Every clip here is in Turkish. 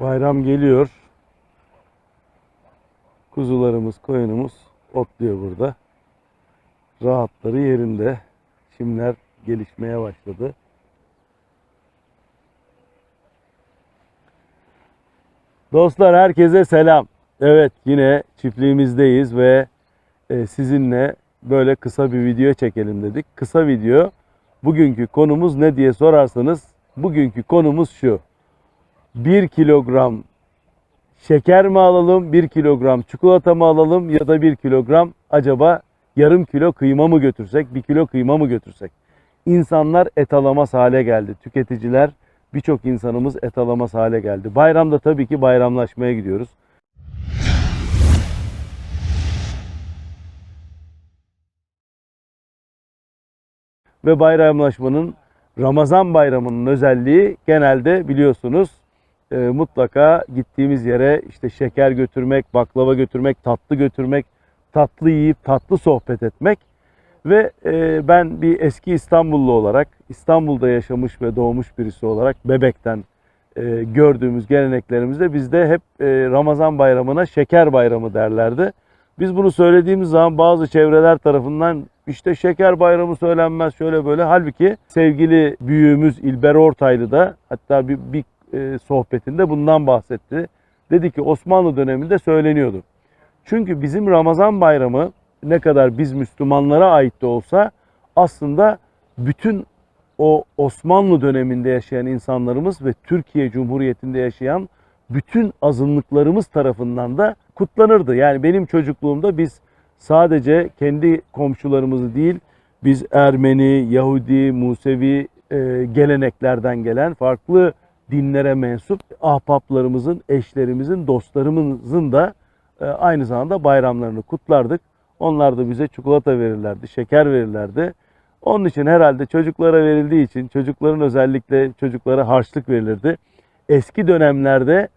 Bayram geliyor. Kuzularımız, koyunumuz otluyor burada. Rahatları yerinde. Çimler gelişmeye başladı. Dostlar herkese selam. Evet yine çiftliğimizdeyiz ve e, sizinle böyle kısa bir video çekelim dedik. Kısa video. Bugünkü konumuz ne diye sorarsanız bugünkü konumuz şu. 1 kilogram şeker mi alalım, 1 kilogram çikolata mı alalım ya da 1 kilogram acaba yarım kilo kıyma mı götürsek, 1 kilo kıyma mı götürsek? İnsanlar et alamaz hale geldi. Tüketiciler birçok insanımız et alamaz hale geldi. Bayramda tabii ki bayramlaşmaya gidiyoruz. Ve bayramlaşmanın Ramazan bayramının özelliği genelde biliyorsunuz e, mutlaka gittiğimiz yere işte şeker götürmek, baklava götürmek, tatlı götürmek, tatlı yiyip tatlı sohbet etmek. Ve e, ben bir eski İstanbullu olarak, İstanbul'da yaşamış ve doğmuş birisi olarak bebekten e, gördüğümüz geleneklerimizde bizde hep e, Ramazan bayramına şeker bayramı derlerdi. Biz bunu söylediğimiz zaman bazı çevreler tarafından işte şeker bayramı söylenmez şöyle böyle. Halbuki sevgili büyüğümüz İlber Ortaylı da hatta bir, bir e, sohbetinde bundan bahsetti. Dedi ki Osmanlı döneminde söyleniyordu. Çünkü bizim Ramazan bayramı ne kadar biz Müslümanlara ait de olsa aslında bütün o Osmanlı döneminde yaşayan insanlarımız ve Türkiye Cumhuriyeti'nde yaşayan bütün azınlıklarımız tarafından da kutlanırdı. Yani benim çocukluğumda biz sadece kendi komşularımızı değil, biz Ermeni, Yahudi, Musevi e, geleneklerden gelen farklı dinlere mensup ahbaplarımızın, eşlerimizin, dostlarımızın da e, aynı zamanda bayramlarını kutlardık. Onlar da bize çikolata verirlerdi, şeker verirlerdi. Onun için herhalde çocuklara verildiği için çocukların özellikle çocuklara harçlık verilirdi. Eski dönemlerde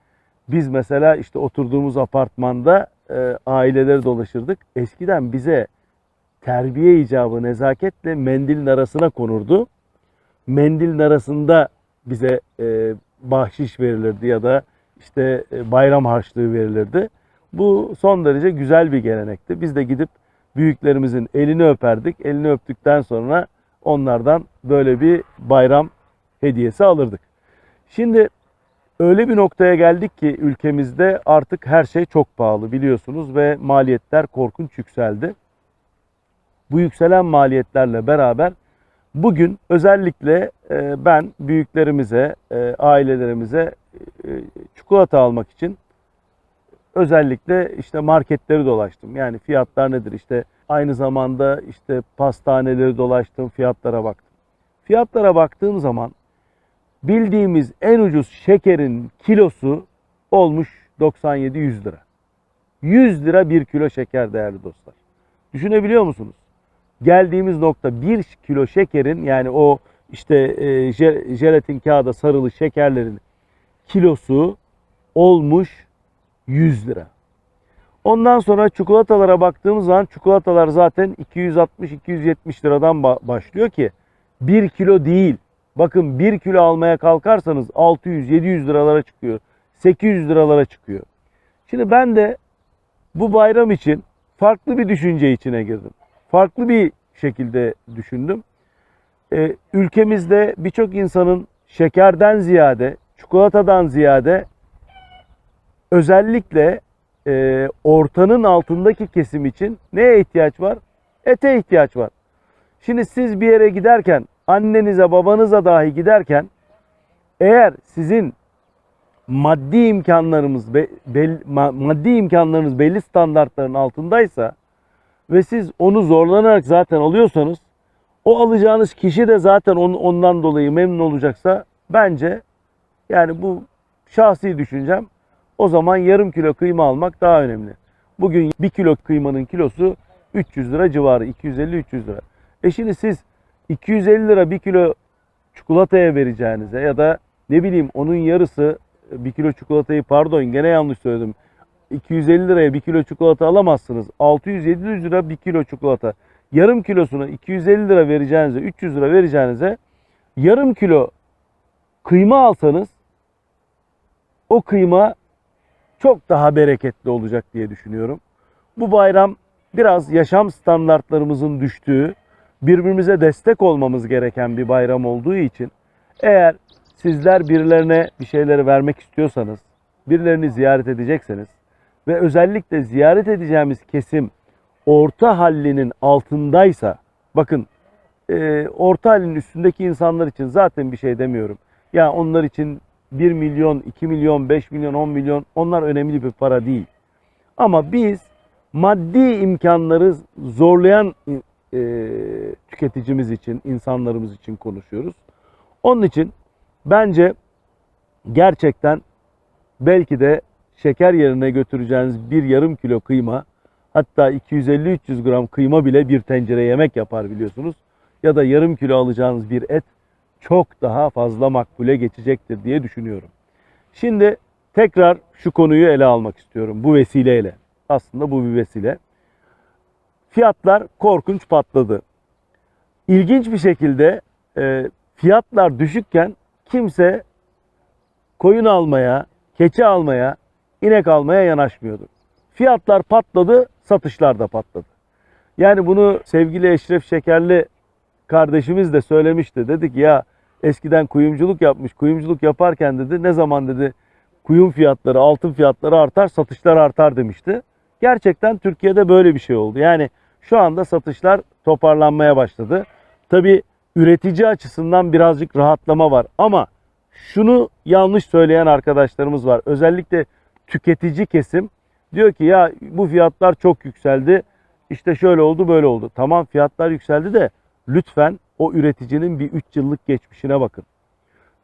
biz mesela işte oturduğumuz apartmanda e, aileleri dolaşırdık. Eskiden bize terbiye icabı nezaketle mendilin arasına konurdu. Mendilin arasında bize e, bahşiş verilirdi ya da işte e, bayram harçlığı verilirdi. Bu son derece güzel bir gelenekti. Biz de gidip büyüklerimizin elini öperdik. Elini öptükten sonra onlardan böyle bir bayram hediyesi alırdık. Şimdi öyle bir noktaya geldik ki ülkemizde artık her şey çok pahalı biliyorsunuz ve maliyetler korkunç yükseldi. Bu yükselen maliyetlerle beraber bugün özellikle e, ben büyüklerimize, e, ailelerimize e, çikolata almak için özellikle işte marketleri dolaştım. Yani fiyatlar nedir? İşte aynı zamanda işte pastaneleri dolaştım, fiyatlara baktım. Fiyatlara baktığım zaman bildiğimiz en ucuz şekerin kilosu olmuş 97-100 lira. 100 lira bir kilo şeker değerli dostlar. Düşünebiliyor musunuz? Geldiğimiz nokta 1 kilo şekerin yani o işte e, je- jelatin kağıda sarılı şekerlerin kilosu olmuş 100 lira. Ondan sonra çikolatalara baktığımız zaman çikolatalar zaten 260-270 liradan ba- başlıyor ki 1 kilo değil. Bakın 1 kilo almaya kalkarsanız 600-700 liralara çıkıyor. 800 liralara çıkıyor. Şimdi ben de bu bayram için farklı bir düşünce içine girdim. Farklı bir şekilde düşündüm. Ee, ülkemizde birçok insanın şekerden ziyade, çikolatadan ziyade özellikle e, ortanın altındaki kesim için neye ihtiyaç var? Ete ihtiyaç var. Şimdi siz bir yere giderken, annenize babanıza dahi giderken eğer sizin maddi imkanlarımız be- bel- ma- maddi imkanlarınız belli standartların altındaysa ve siz onu zorlanarak zaten alıyorsanız o alacağınız kişi de zaten on- ondan dolayı memnun olacaksa bence yani bu şahsi düşüncem o zaman yarım kilo kıyma almak daha önemli. Bugün bir kilo kıymanın kilosu 300 lira civarı 250-300 lira. E şimdi siz 250 lira bir kilo çikolataya vereceğinize ya da ne bileyim onun yarısı bir kilo çikolatayı pardon gene yanlış söyledim. 250 liraya bir kilo çikolata alamazsınız. 600-700 lira bir kilo çikolata. Yarım kilosunu 250 lira vereceğinize 300 lira vereceğinize yarım kilo kıyma alsanız o kıyma çok daha bereketli olacak diye düşünüyorum. Bu bayram biraz yaşam standartlarımızın düştüğü, birbirimize destek olmamız gereken bir bayram olduğu için eğer sizler birilerine bir şeyleri vermek istiyorsanız, birilerini ziyaret edecekseniz ve özellikle ziyaret edeceğimiz kesim orta hallinin altındaysa, bakın e, orta halinin üstündeki insanlar için zaten bir şey demiyorum. Ya onlar için 1 milyon, 2 milyon, 5 milyon, 10 milyon onlar önemli bir para değil. Ama biz maddi imkanları zorlayan e, tüketicimiz için, insanlarımız için konuşuyoruz. Onun için bence gerçekten belki de şeker yerine götüreceğiniz bir yarım kilo kıyma hatta 250-300 gram kıyma bile bir tencere yemek yapar biliyorsunuz. Ya da yarım kilo alacağınız bir et çok daha fazla makbule geçecektir diye düşünüyorum. Şimdi tekrar şu konuyu ele almak istiyorum bu vesileyle. Aslında bu bir vesile. Fiyatlar korkunç patladı. İlginç bir şekilde e, fiyatlar düşükken kimse koyun almaya, keçi almaya, inek almaya yanaşmıyordu. Fiyatlar patladı, satışlar da patladı. Yani bunu sevgili Eşref Şekerli kardeşimiz de söylemişti. Dedi ki ya eskiden kuyumculuk yapmış. Kuyumculuk yaparken dedi ne zaman dedi kuyum fiyatları, altın fiyatları artar, satışlar artar demişti. Gerçekten Türkiye'de böyle bir şey oldu. Yani şu anda satışlar toparlanmaya başladı. Tabi üretici açısından birazcık rahatlama var ama şunu yanlış söyleyen arkadaşlarımız var. Özellikle tüketici kesim diyor ki ya bu fiyatlar çok yükseldi. İşte şöyle oldu böyle oldu. Tamam fiyatlar yükseldi de lütfen o üreticinin bir 3 yıllık geçmişine bakın.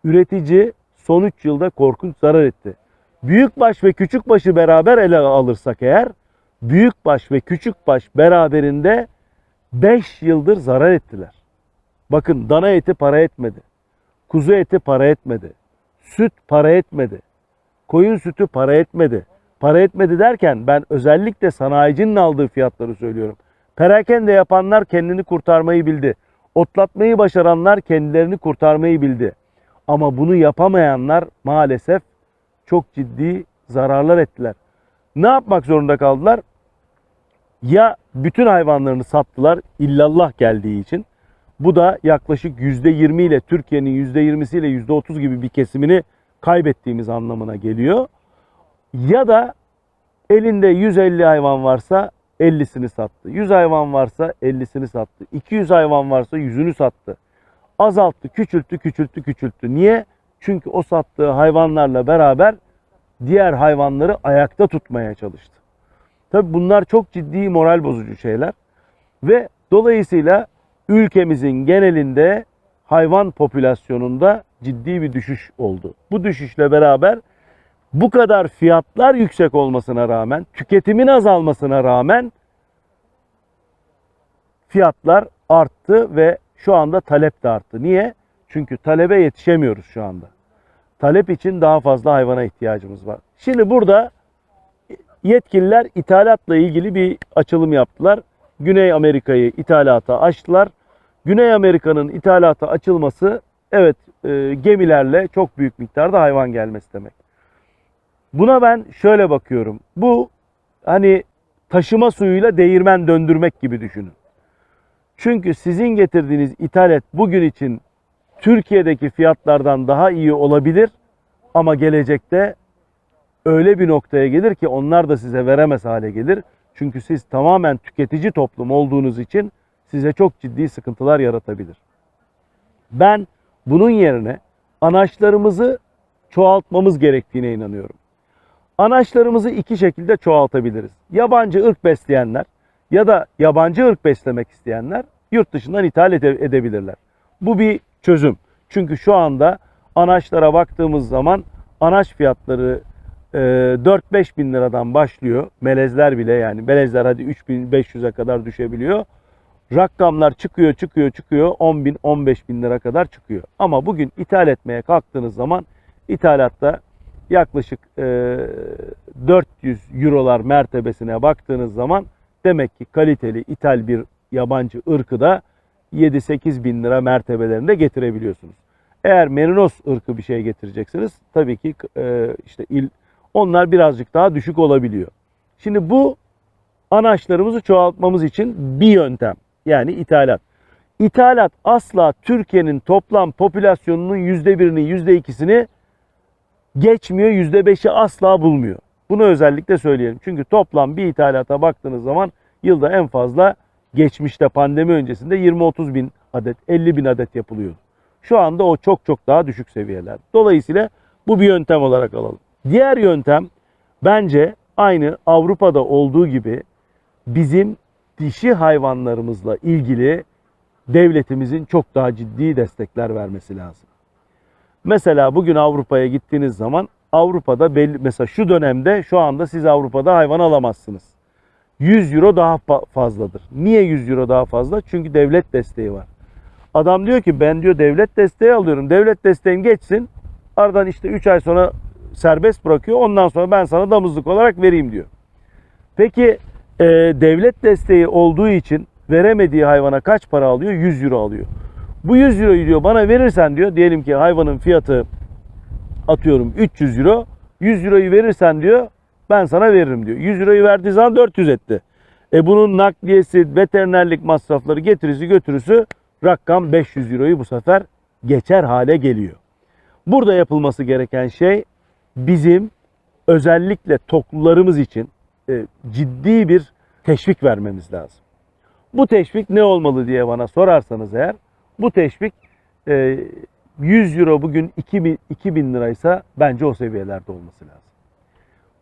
Üretici son 3 yılda korkunç zarar etti. Büyükbaş ve küçükbaşı beraber ele alırsak eğer büyükbaş ve küçükbaş beraberinde 5 yıldır zarar ettiler. Bakın dana eti para etmedi. Kuzu eti para etmedi. Süt para etmedi. Koyun sütü para etmedi. Para etmedi derken ben özellikle sanayicinin aldığı fiyatları söylüyorum. Perakende yapanlar kendini kurtarmayı bildi. Otlatmayı başaranlar kendilerini kurtarmayı bildi. Ama bunu yapamayanlar maalesef çok ciddi zararlar ettiler. Ne yapmak zorunda kaldılar? Ya bütün hayvanlarını sattılar illallah geldiği için. Bu da yaklaşık %20 ile Türkiye'nin %20'siyle %30 gibi bir kesimini kaybettiğimiz anlamına geliyor. Ya da elinde 150 hayvan varsa 50'sini sattı. 100 hayvan varsa 50'sini sattı. 200 hayvan varsa 100'ünü sattı. Azalttı, küçülttü, küçülttü, küçülttü. Niye? Çünkü o sattığı hayvanlarla beraber diğer hayvanları ayakta tutmaya çalıştı. Tabi bunlar çok ciddi moral bozucu şeyler. Ve dolayısıyla ülkemizin genelinde hayvan popülasyonunda ciddi bir düşüş oldu. Bu düşüşle beraber bu kadar fiyatlar yüksek olmasına rağmen, tüketimin azalmasına rağmen fiyatlar arttı ve şu anda talep de arttı. Niye? Çünkü talebe yetişemiyoruz şu anda. Talep için daha fazla hayvana ihtiyacımız var. Şimdi burada yetkililer ithalatla ilgili bir açılım yaptılar. Güney Amerika'yı ithalata açtılar. Güney Amerika'nın ithalata açılması evet e, gemilerle çok büyük miktarda hayvan gelmesi demek. Buna ben şöyle bakıyorum. Bu hani taşıma suyuyla değirmen döndürmek gibi düşünün. Çünkü sizin getirdiğiniz ithalat bugün için Türkiye'deki fiyatlardan daha iyi olabilir ama gelecekte öyle bir noktaya gelir ki onlar da size veremez hale gelir. Çünkü siz tamamen tüketici toplum olduğunuz için size çok ciddi sıkıntılar yaratabilir. Ben bunun yerine anaçlarımızı çoğaltmamız gerektiğine inanıyorum. Anaçlarımızı iki şekilde çoğaltabiliriz. Yabancı ırk besleyenler ya da yabancı ırk beslemek isteyenler yurt dışından ithal ede- edebilirler. Bu bir çözüm. Çünkü şu anda anaçlara baktığımız zaman anaç fiyatları e, 4-5 bin liradan başlıyor. Melezler bile yani melezler hadi 3500'e kadar düşebiliyor. Rakamlar çıkıyor çıkıyor çıkıyor 10 bin 15 bin lira kadar çıkıyor. Ama bugün ithal etmeye kalktığınız zaman ithalatta yaklaşık e, 400 eurolar mertebesine baktığınız zaman demek ki kaliteli ithal bir yabancı ırkı da 7-8 bin lira mertebelerinde getirebiliyorsunuz. Eğer merinos ırkı bir şey getireceksiniz tabii ki e, işte il, onlar birazcık daha düşük olabiliyor. Şimdi bu anaçlarımızı çoğaltmamız için bir yöntem yani ithalat. İthalat asla Türkiye'nin toplam popülasyonunun yüzde birini, yüzde ikisini geçmiyor, yüzde beşi asla bulmuyor. Bunu özellikle söyleyelim. Çünkü toplam bir ithalata baktığınız zaman yılda en fazla geçmişte pandemi öncesinde 20-30 bin adet, 50 bin adet yapılıyordu. Şu anda o çok çok daha düşük seviyeler. Dolayısıyla bu bir yöntem olarak alalım. Diğer yöntem bence aynı Avrupa'da olduğu gibi bizim dişi hayvanlarımızla ilgili devletimizin çok daha ciddi destekler vermesi lazım. Mesela bugün Avrupa'ya gittiğiniz zaman Avrupa'da belli mesela şu dönemde şu anda siz Avrupa'da hayvan alamazsınız. 100 euro daha fa- fazladır. Niye 100 euro daha fazla? Çünkü devlet desteği var. Adam diyor ki ben diyor devlet desteği alıyorum. Devlet desteğim geçsin. Aradan işte 3 ay sonra serbest bırakıyor. Ondan sonra ben sana damızlık olarak vereyim diyor. Peki e, devlet desteği olduğu için veremediği hayvana kaç para alıyor? 100 euro alıyor. Bu 100 euroyu diyor bana verirsen diyor diyelim ki hayvanın fiyatı atıyorum 300 euro. 100 euroyu verirsen diyor ben sana veririm diyor. 100 euroyu verdiği zaman 400 etti. E bunun nakliyesi, veterinerlik masrafları, getirisi götürüsü rakam 500 euroyu bu sefer geçer hale geliyor. Burada yapılması gereken şey bizim özellikle toklularımız için e, ciddi bir teşvik vermemiz lazım. Bu teşvik ne olmalı diye bana sorarsanız eğer bu teşvik e, 100 euro bugün 2000, 2000 liraysa bence o seviyelerde olması lazım.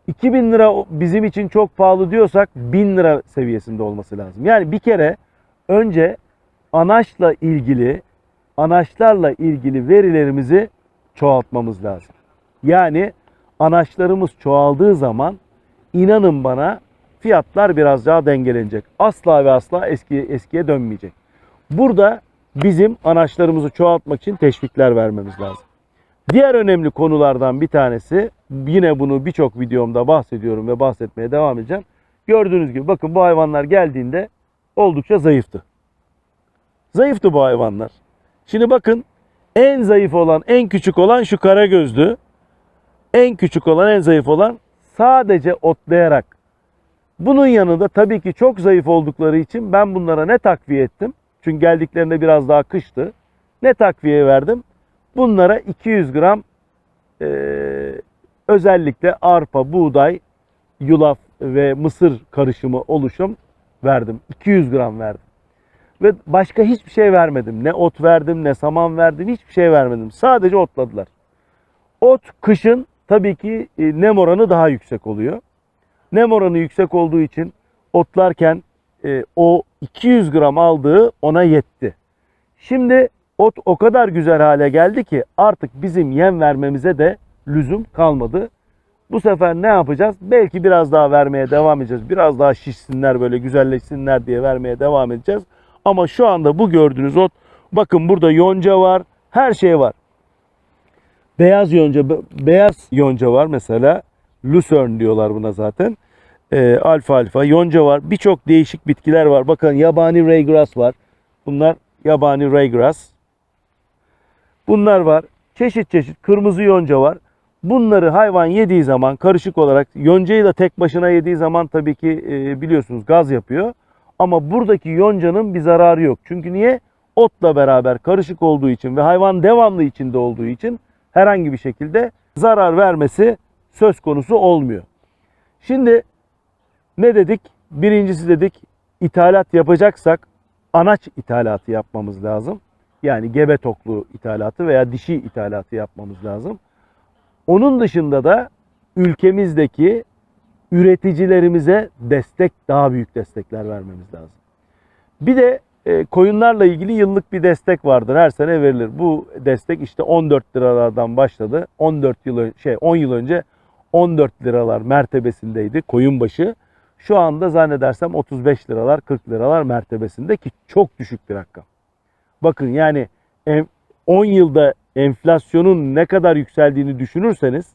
2000 lira bizim için çok pahalı diyorsak 1000 lira seviyesinde olması lazım. Yani bir kere önce anaçla ilgili anaçlarla ilgili verilerimizi çoğaltmamız lazım. Yani anaçlarımız çoğaldığı zaman inanın bana fiyatlar biraz daha dengelenecek. Asla ve asla eski eskiye dönmeyecek. Burada bizim anaçlarımızı çoğaltmak için teşvikler vermemiz lazım. Diğer önemli konulardan bir tanesi yine bunu birçok videomda bahsediyorum ve bahsetmeye devam edeceğim. Gördüğünüz gibi bakın bu hayvanlar geldiğinde oldukça zayıftı. Zayıftı bu hayvanlar. Şimdi bakın en zayıf olan, en küçük olan şu kara gözlü. En küçük olan, en zayıf olan sadece otlayarak. Bunun yanında tabii ki çok zayıf oldukları için ben bunlara ne takviye ettim? Çünkü geldiklerinde biraz daha kıştı. Ne takviye verdim? Bunlara 200 gram eee, özellikle arpa, buğday, yulaf ve mısır karışımı oluşum verdim. 200 gram verdim. Ve başka hiçbir şey vermedim. Ne ot verdim, ne saman verdim, hiçbir şey vermedim. Sadece otladılar. Ot kışın tabii ki e, nem oranı daha yüksek oluyor. Nem oranı yüksek olduğu için otlarken e, o 200 gram aldığı ona yetti. Şimdi ot o kadar güzel hale geldi ki artık bizim yem vermemize de lüzum kalmadı. Bu sefer ne yapacağız? Belki biraz daha vermeye devam edeceğiz. Biraz daha şişsinler böyle güzelleşsinler diye vermeye devam edeceğiz. Ama şu anda bu gördüğünüz ot bakın burada yonca var. Her şey var. Beyaz yonca, be- beyaz yonca var mesela. Lucerne diyorlar buna zaten. Ee, alfa alfa yonca var. Birçok değişik bitkiler var. Bakın yabani raygrass var. Bunlar yabani raygrass. Bunlar var. Çeşit çeşit kırmızı yonca var. Bunları hayvan yediği zaman karışık olarak yoncayı da tek başına yediği zaman tabii ki e, biliyorsunuz gaz yapıyor. Ama buradaki yoncanın bir zararı yok. Çünkü niye? Otla beraber karışık olduğu için ve hayvan devamlı içinde olduğu için herhangi bir şekilde zarar vermesi söz konusu olmuyor. Şimdi ne dedik? Birincisi dedik ithalat yapacaksak anaç ithalatı yapmamız lazım. Yani gebe toklu ithalatı veya dişi ithalatı yapmamız lazım. Onun dışında da ülkemizdeki üreticilerimize destek, daha büyük destekler vermemiz lazım. Bir de e, koyunlarla ilgili yıllık bir destek vardır. Her sene verilir. Bu destek işte 14 liralardan başladı. 14 yıl şey 10 yıl önce 14 liralar mertebesindeydi koyun başı. Şu anda zannedersem 35 liralar 40 liralar mertebesinde ki çok düşük bir rakam. Bakın yani em- 10 yılda enflasyonun ne kadar yükseldiğini düşünürseniz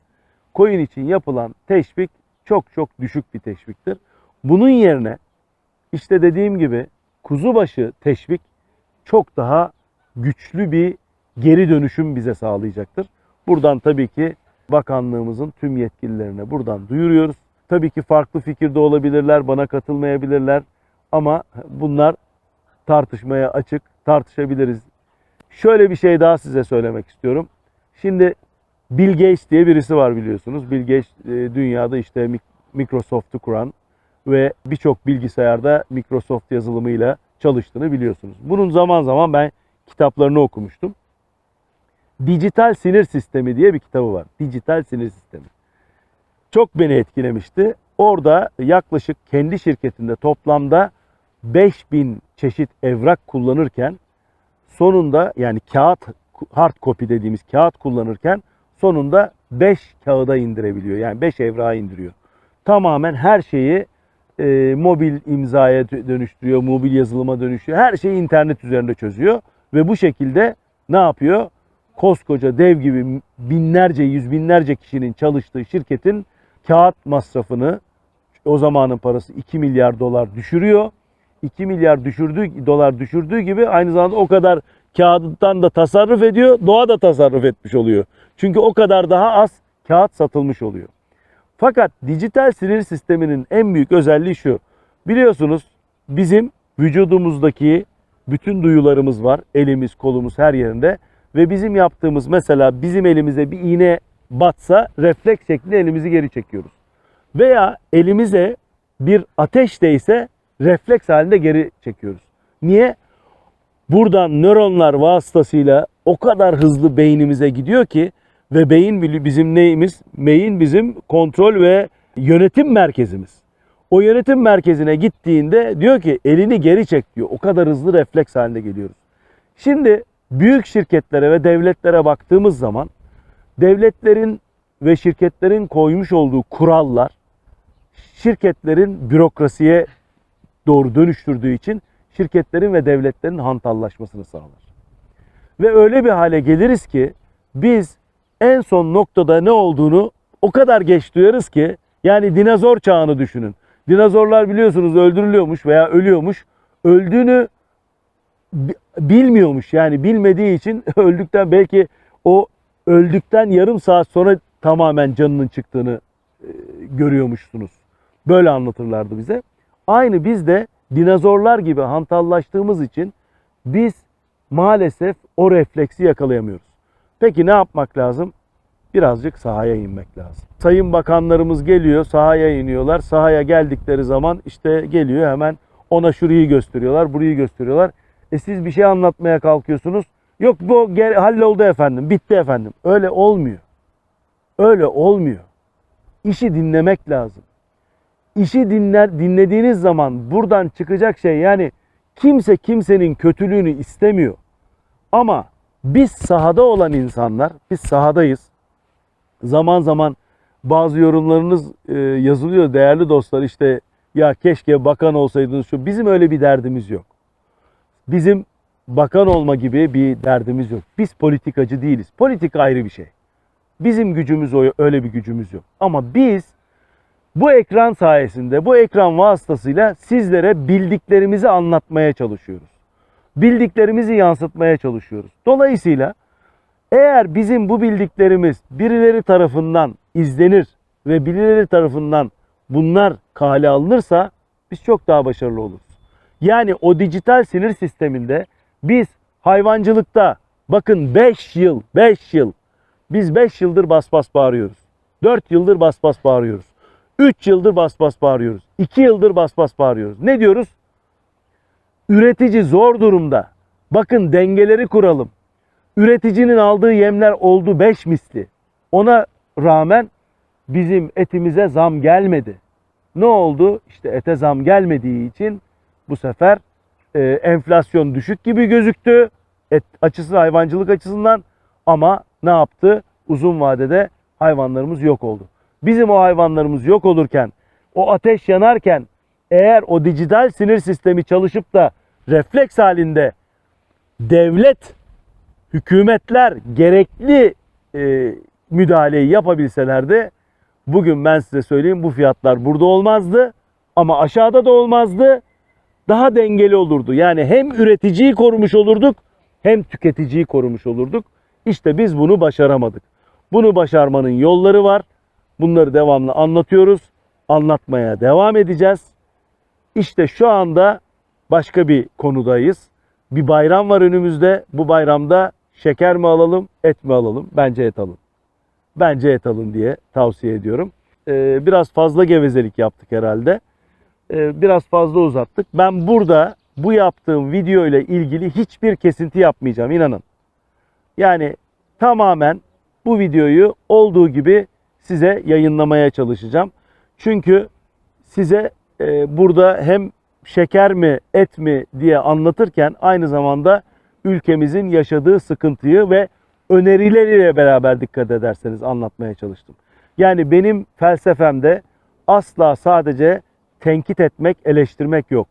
koyun için yapılan teşvik çok çok düşük bir teşviktir. Bunun yerine işte dediğim gibi kuzubaşı teşvik çok daha güçlü bir geri dönüşüm bize sağlayacaktır. Buradan tabii ki bakanlığımızın tüm yetkililerine buradan duyuruyoruz. Tabii ki farklı fikirde olabilirler, bana katılmayabilirler ama bunlar tartışmaya açık, tartışabiliriz. Şöyle bir şey daha size söylemek istiyorum. Şimdi Bill Gates diye birisi var biliyorsunuz. Bill Gates e, dünyada işte Microsoft'u kuran ve birçok bilgisayarda Microsoft yazılımıyla çalıştığını biliyorsunuz. Bunun zaman zaman ben kitaplarını okumuştum. Dijital Sinir Sistemi diye bir kitabı var. Dijital Sinir Sistemi. Çok beni etkilemişti. Orada yaklaşık kendi şirketinde toplamda 5000 çeşit evrak kullanırken sonunda yani kağıt hard copy dediğimiz kağıt kullanırken sonunda 5 kağıda indirebiliyor. Yani 5 evrağa indiriyor. Tamamen her şeyi e, mobil imzaya dö- dönüştürüyor, mobil yazılıma dönüşüyor. Her şeyi internet üzerinde çözüyor ve bu şekilde ne yapıyor? Koskoca dev gibi binlerce, yüz binlerce kişinin çalıştığı şirketin kağıt masrafını o zamanın parası 2 milyar dolar düşürüyor. 2 milyar düşürdüğü dolar düşürdüğü gibi aynı zamanda o kadar kağıttan da tasarruf ediyor, doğa da tasarruf etmiş oluyor. Çünkü o kadar daha az kağıt satılmış oluyor. Fakat dijital sinir sisteminin en büyük özelliği şu. Biliyorsunuz bizim vücudumuzdaki bütün duyularımız var. Elimiz, kolumuz her yerinde. Ve bizim yaptığımız mesela bizim elimize bir iğne batsa refleks şeklinde elimizi geri çekiyoruz. Veya elimize bir ateş değse refleks halinde geri çekiyoruz. Niye? Buradan nöronlar vasıtasıyla o kadar hızlı beynimize gidiyor ki ve beyin bizim neyimiz? Beyin bizim kontrol ve yönetim merkezimiz. O yönetim merkezine gittiğinde diyor ki elini geri çek diyor. O kadar hızlı refleks halinde geliyoruz. Şimdi büyük şirketlere ve devletlere baktığımız zaman devletlerin ve şirketlerin koymuş olduğu kurallar şirketlerin bürokrasiye doğru dönüştürdüğü için şirketlerin ve devletlerin hantallaşmasını sağlar. Ve öyle bir hale geliriz ki biz en son noktada ne olduğunu o kadar geç duyarız ki yani dinozor çağını düşünün. Dinozorlar biliyorsunuz öldürülüyormuş veya ölüyormuş. Öldüğünü bi- bilmiyormuş yani bilmediği için öldükten belki o öldükten yarım saat sonra tamamen canının çıktığını e, görüyormuşsunuz. Böyle anlatırlardı bize. Aynı biz de dinozorlar gibi hantallaştığımız için biz maalesef o refleksi yakalayamıyoruz. Peki ne yapmak lazım? Birazcık sahaya inmek lazım. Sayın bakanlarımız geliyor, sahaya iniyorlar. Sahaya geldikleri zaman işte geliyor hemen ona şurayı gösteriyorlar, burayı gösteriyorlar. E siz bir şey anlatmaya kalkıyorsunuz. Yok bu halloldu efendim, bitti efendim. Öyle olmuyor. Öyle olmuyor. İşi dinlemek lazım. İşi dinler dinlediğiniz zaman buradan çıkacak şey yani kimse kimsenin kötülüğünü istemiyor. Ama biz sahada olan insanlar, biz sahadayız. Zaman zaman bazı yorumlarınız e, yazılıyor değerli dostlar işte ya keşke bakan olsaydınız şu. Bizim öyle bir derdimiz yok. Bizim bakan olma gibi bir derdimiz yok. Biz politikacı değiliz. Politik ayrı bir şey. Bizim gücümüz o öyle bir gücümüz yok. Ama biz bu ekran sayesinde, bu ekran vasıtasıyla sizlere bildiklerimizi anlatmaya çalışıyoruz. Bildiklerimizi yansıtmaya çalışıyoruz. Dolayısıyla eğer bizim bu bildiklerimiz birileri tarafından izlenir ve birileri tarafından bunlar kale alınırsa biz çok daha başarılı oluruz. Yani o dijital sinir sisteminde biz hayvancılıkta bakın 5 yıl, 5 yıl biz 5 yıldır bas bas bağırıyoruz. 4 yıldır bas bas bağırıyoruz. 3 yıldır bas bas bağırıyoruz. 2 yıldır bas bas bağırıyoruz. Ne diyoruz? Üretici zor durumda. Bakın dengeleri kuralım. Üreticinin aldığı yemler oldu 5 misli. Ona rağmen bizim etimize zam gelmedi. Ne oldu? İşte ete zam gelmediği için bu sefer e, enflasyon düşük gibi gözüktü. Et açısı hayvancılık açısından ama ne yaptı? Uzun vadede hayvanlarımız yok oldu. Bizim o hayvanlarımız yok olurken, o ateş yanarken eğer o dijital sinir sistemi çalışıp da refleks halinde devlet, hükümetler gerekli e, müdahaleyi yapabilselerdi bugün ben size söyleyeyim bu fiyatlar burada olmazdı ama aşağıda da olmazdı. Daha dengeli olurdu. Yani hem üreticiyi korumuş olurduk hem tüketiciyi korumuş olurduk. İşte biz bunu başaramadık. Bunu başarmanın yolları var. Bunları devamlı anlatıyoruz. Anlatmaya devam edeceğiz. İşte şu anda başka bir konudayız. Bir bayram var önümüzde. Bu bayramda şeker mi alalım, et mi alalım? Bence et alın. Bence et alın diye tavsiye ediyorum. Ee, biraz fazla gevezelik yaptık herhalde. Ee, biraz fazla uzattık. Ben burada bu yaptığım video ile ilgili hiçbir kesinti yapmayacağım inanın. Yani tamamen bu videoyu olduğu gibi size yayınlamaya çalışacağım. Çünkü size e, burada hem şeker mi et mi diye anlatırken aynı zamanda ülkemizin yaşadığı sıkıntıyı ve önerileriyle beraber dikkat ederseniz anlatmaya çalıştım. Yani benim felsefemde asla sadece tenkit etmek, eleştirmek yok.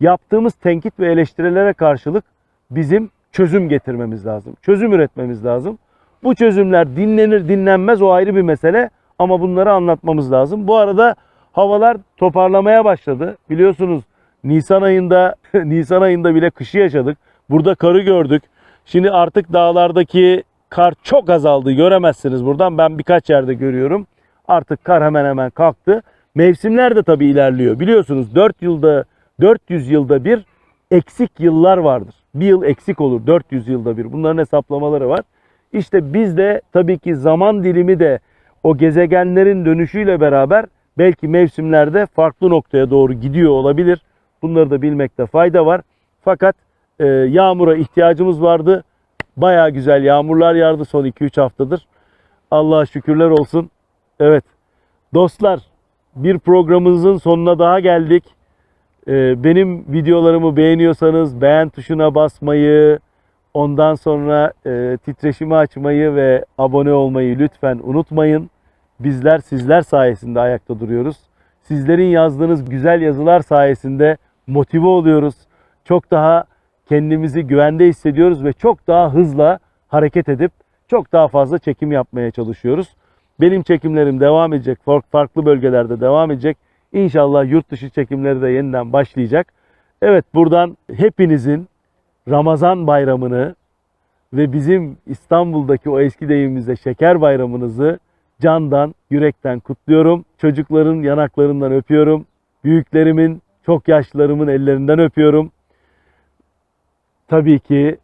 Yaptığımız tenkit ve eleştirilere karşılık bizim çözüm getirmemiz lazım. Çözüm üretmemiz lazım. Bu çözümler dinlenir dinlenmez o ayrı bir mesele ama bunları anlatmamız lazım. Bu arada havalar toparlamaya başladı. Biliyorsunuz Nisan ayında Nisan ayında bile kışı yaşadık. Burada karı gördük. Şimdi artık dağlardaki kar çok azaldı. Göremezsiniz buradan. Ben birkaç yerde görüyorum. Artık kar hemen hemen kalktı. Mevsimler de tabii ilerliyor. Biliyorsunuz 4 yılda 400 yılda bir eksik yıllar vardır. Bir yıl eksik olur 400 yılda bir. Bunların hesaplamaları var. İşte biz de tabii ki zaman dilimi de o gezegenlerin dönüşüyle beraber belki mevsimlerde farklı noktaya doğru gidiyor olabilir. Bunları da bilmekte fayda var. Fakat e, yağmura ihtiyacımız vardı. Bayağı güzel yağmurlar yağdı son 2-3 haftadır. Allah'a şükürler olsun. Evet. Dostlar bir programımızın sonuna daha geldik. Ee, benim videolarımı beğeniyorsanız beğen tuşuna basmayı, ondan sonra e, titreşimi açmayı ve abone olmayı lütfen unutmayın. Bizler sizler sayesinde ayakta duruyoruz. Sizlerin yazdığınız güzel yazılar sayesinde motive oluyoruz. Çok daha kendimizi güvende hissediyoruz ve çok daha hızla hareket edip çok daha fazla çekim yapmaya çalışıyoruz. Benim çekimlerim devam edecek. fark- Farklı bölgelerde devam edecek. İnşallah yurt dışı çekimleri de yeniden başlayacak. Evet buradan hepinizin Ramazan bayramını ve bizim İstanbul'daki o eski deyimimizde şeker bayramınızı candan, yürekten kutluyorum. Çocukların yanaklarından öpüyorum. Büyüklerimin, çok yaşlılarımın ellerinden öpüyorum. Tabii ki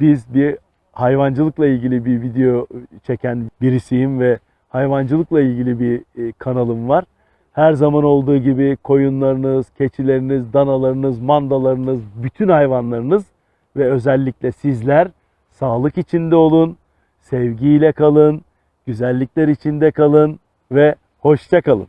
biz bir hayvancılıkla ilgili bir video çeken birisiyim ve hayvancılıkla ilgili bir e, kanalım var. Her zaman olduğu gibi koyunlarınız, keçileriniz, danalarınız, mandalarınız, bütün hayvanlarınız ve özellikle sizler sağlık içinde olun, sevgiyle kalın, güzellikler içinde kalın ve hoşça kalın.